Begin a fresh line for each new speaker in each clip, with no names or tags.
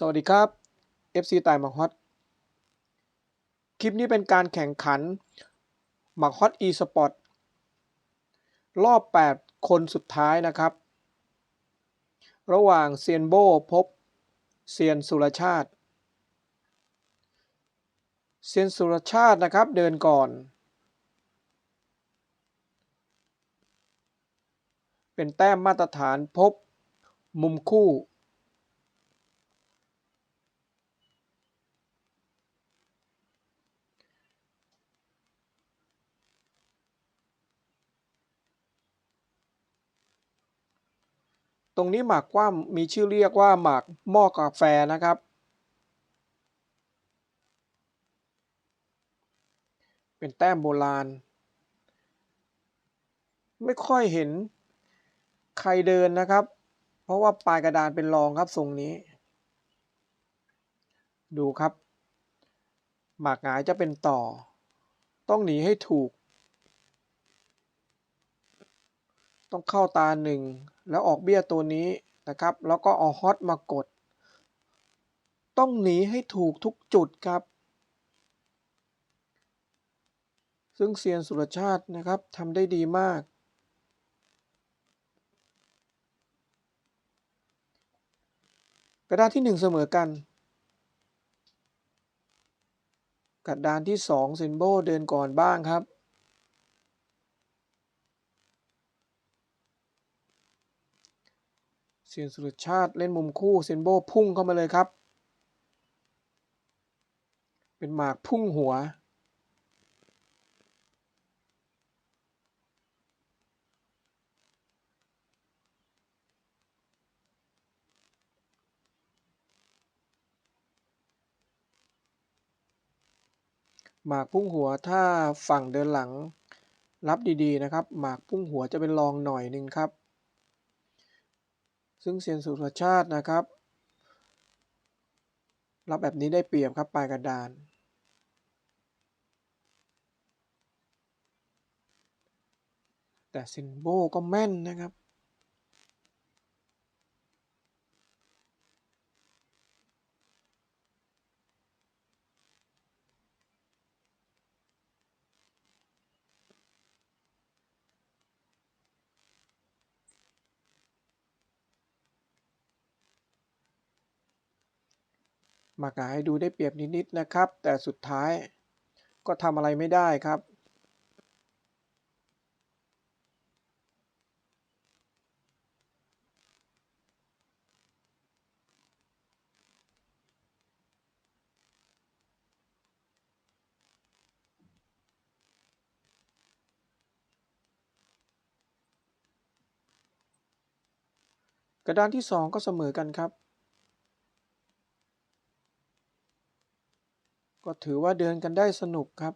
สวัสดีครับ FC ตายหมักฮอต คลิปนี้เป็นการแข่งขันหมักฮอต e สปอร์ตรอบ 8 คนสุดท้ายนะครับ ระหว่างเซียนโบพบเซียนสุรชาติ เซียนสุรชาตินะครับเดินก่อน เป็นแต้มมาตรฐานพบมุมคู่ ตรงนี้หมากกว้ามมีชื่อเรียกว่าหมากหม้อกาแฟนะครับ เป็นแต้มโบราณ ไม่ค่อยเห็นใครเดินนะครับ เพราะว่าปลายกระดานเป็นรองครับทรงนี้ ดูครับ หมากหงายจะเป็นต่อ ต้องหนีให้ถูก ต้องเข้าตาหนึ่ง แล้วออกเบี้ยตัวนี้นะครับ แล้วก็เอาฮอตมากด ต้องหนีให้ถูกทุกจุดครับ ซึ่งเซียนสุรชาตินะครับทำได้ดีมาก กระดานที่หนึ่งเสมอกัน กระดานที่สองเซนโบเดินก่อนบ้างครับ เซียนสุรชาติเล่นมุมคู่เซนโบพุ่งเข้ามาเลยครับ เป็นหมากพุ่งหัว หมากพุ่งหัวถ้าฝั่งเดินหลังรับดีๆนะครับ หมากพุ่งหัวจะเป็นรองหน่อยหนึ่งครับ ซึ่งเซียนสุรชาตินะครับ รับแบบนี้ได้เปรียบครับปลายกระดาน แต่ซินโบก็แม่นนะครับ มากหงายดูได้เปรียบนิดๆนะครับ แต่สุดท้ายก็ทำอะไรไม่ได้ครับ กระดานที่สองก็เสมอกันครับ ก็ถือว่าเดินกันได้สนุกครับ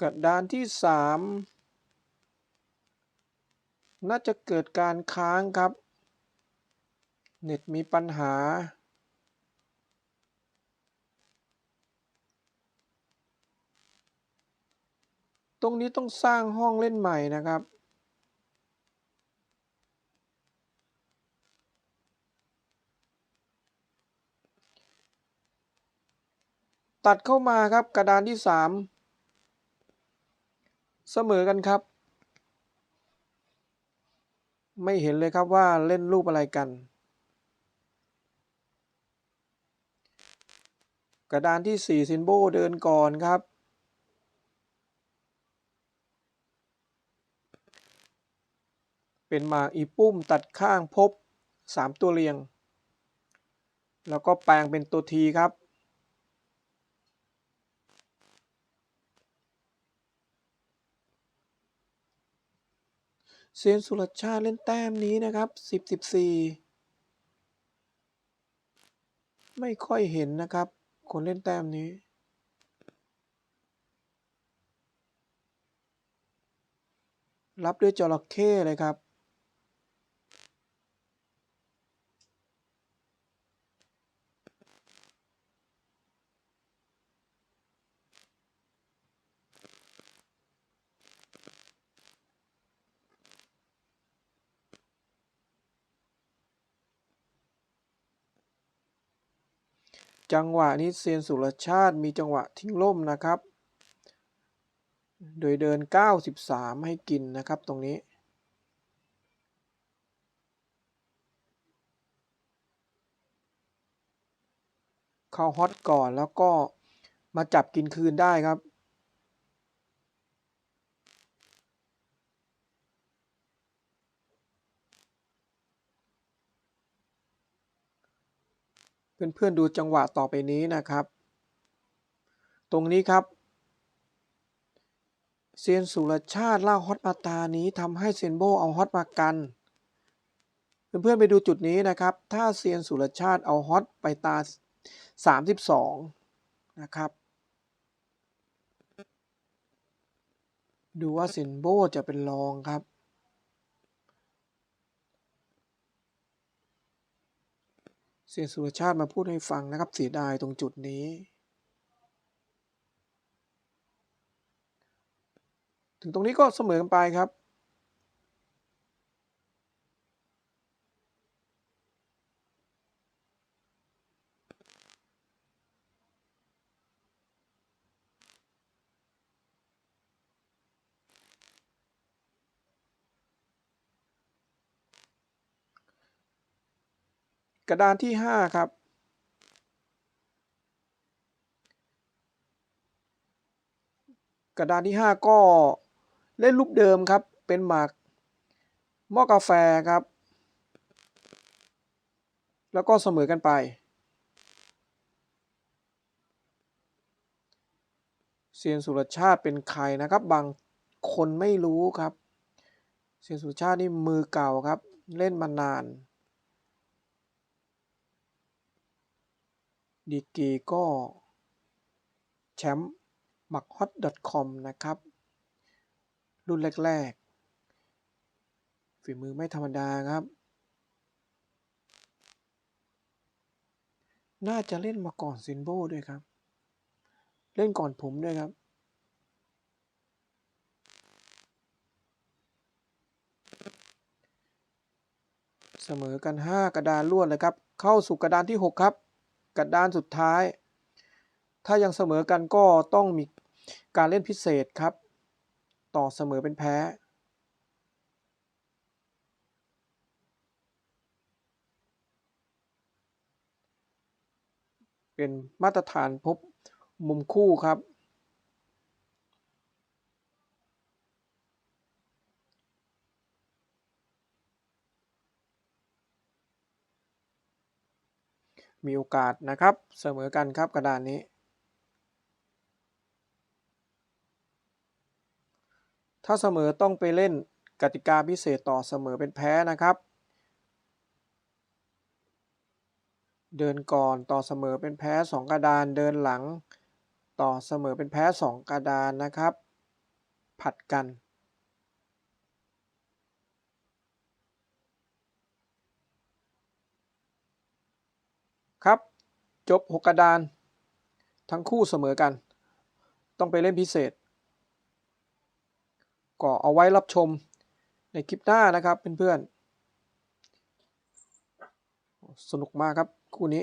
กระดานที่สามน่าจะเกิดการค้างครับ เน็ตมีปัญหา ตรงนี้ต้องสร้างห้องเล่นใหม่นะครับ ตัดเข้ามาครับกระดานที่สามเสมอกันครับ ไม่เห็นเลยครับว่าเล่นรูปอะไรกัน กระดานที่สี่ซินโบเดินก่อนครับ เป็นหมากอีปุ้มตัดข้างพบสามตัวเรียง แล้วก็แปลงเป็นตัวทีครับ เซนสุรชาติเล่นแต้มนี้นะครับสิบสิบสี่ไม่ค่อยเห็นนะครับ คนเล่นแต้มนี้รับด้วยจระเข้เลยครับ จังหวะนี้เซียนสุรชาติมีจังหวะทิ้งล่มนะครับ โดยเดิน 93 ให้กินนะครับตรงนี้ เข้าฮอตก่อนแล้วก็มาจับกินคืนได้ครับ เพื่อนๆดูจังหวะต่อไปนี้นะครับ ตรงนี้ครับเซียนสุรชาติล่าฮอตมาตานี้ทำให้เซียนโบเอาฮอตมากัน เพื่อนๆไปดูจุดนี้นะครับ ถ้าเซียนสุรชาติเอาฮอตไปตา 32 นะครับ ดูว่าเซียนโบจะเป็นรองครับ เสียสุรชาติมาพูดให้ฟังนะครับเสียดายตรงจุดนี้ ถึงตรงนี้ก็เสมอกันไปครับ กระดานที่ 5 ครับ กระดานที่ 5 ก็เล่นรูปเดิมครับ เป็นหมากหม้อกาแฟครับ แล้วก็เสมอกันไปเซียนสุรชาติเป็นใครนะครับ บางคนไม่รู้ครับเซียนสุรชาตินี่มือเก่าครับ เล่นมานาน ดีกรีก็แชมป์หมักฮอต .com นะครับ รุ่นแรก ๆ ฝีมือไม่ธรรมดาครับ น่าจะเล่นมาก่อนซินโบด้วยครับ เล่นก่อนผมด้วยครับเสมอกัน 5 กระดานรวดเลยครับ เข้าสู่กระดานที่ 6 ครับ กระดานสุดท้าย ถ้ายังเสมอกันก็ต้องมีการเล่นพิเศษครับ ต่อเสมอเป็นแพ้เป็นมาตรฐานพบมุมคู่ครับ มีโอกาสนะครับ เสมอกันครับกระดานนี้ ถ้าเสมอต้องไปเล่นกติกาพิเศษต่อเสมอเป็นแพ้นะครับ เดินก่อนต่อเสมอเป็นแพ้ 2 กระดานเดินหลัง ต่อเสมอเป็นแพ้ 2 กระดานนะครับ ผัดกัน ครับ จบ 6 กระดาน ทั้งคู่เสมอกัน ต้องไปเล่นพิเศษ ก็เอาไว้รับชมในคลิปหน้านะครับเพื่อนๆ สนุกมากครับคู่นี้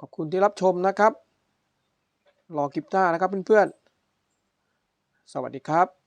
ขอบคุณที่รับชมนะครับ รอคลิปหน้านะครับเพื่อนๆ สวัสดีครับ